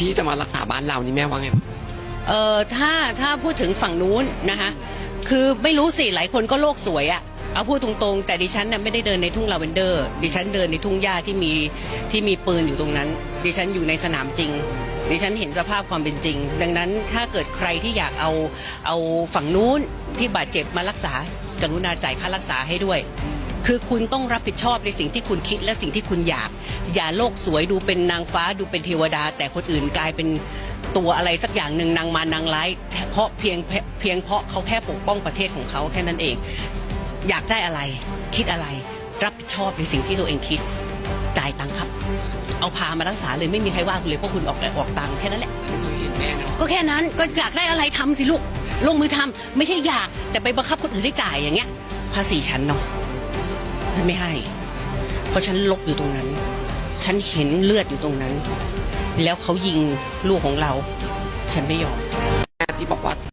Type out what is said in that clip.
ที่จะมารักษาบ้านเรานี่แม่ว่าไง เอ่อถ้าถ้าพูดถึงฝั่งนู้นนะคะคือไม่รู้สิหลายคนก็โลกสวยอะเอาพูดตรงๆ แต่ดิฉันน่ะไม่ได้เดินในทุ่งลาเวนเดอร์ ดิฉันเดินในทุ่งหญ้าที่มีที่มีปืนอยู่ตรงนั้น ดิฉันอยู่ในสนามจริง ดิฉันเห็นสภาพความเป็นจริง ดังนั้นถ้าเกิดใครที่อยากเอาเอาฝั่งนู้นที่บาดเจ็บมารักษา กรุณาจ่ายค่ารักษาให้ด้วย คือคุณต้องรับผิดชอบในสิ่งที่คุณคิดและสิ่งที่คุณอยาก อย่าโลกสวยดูเป็นนางฟ้าดูเป็นเทวดา แต่คนอื่นกลายเป็นตัวอะไรสักอย่างหนึ่งนางมานางร้ายเพราะเพียงเพียงเพราะเขาแค่ปกป้องประเทศของเขาแค่นั้นเอง อยากได้อะไร คิดอะไร รับผิดชอบในสิ่งที่ตัวเองคิดจ่ายตังค์ครับ เอาพามารักษาเลยไม่มีใครว่าคุณเลยเพราะคุณออกออกตังค์แค่นั้นแหละก็แค่นั้นก็อยากได้อะไรทำสิลูกลงมือทำไม่ใช่อยากแต่ไปบังคับคนอื่นให้จ่ายอย่างเงี้ย ภาษีฉันเนาะ ฉันไม่ให้ เพราะฉันลบอยู่ตรงนั้น ฉันเห็นเลือดอยู่ตรงนั้น แล้วเขายิงลูกของเรา ฉันไม่ยอมที่บอกว่า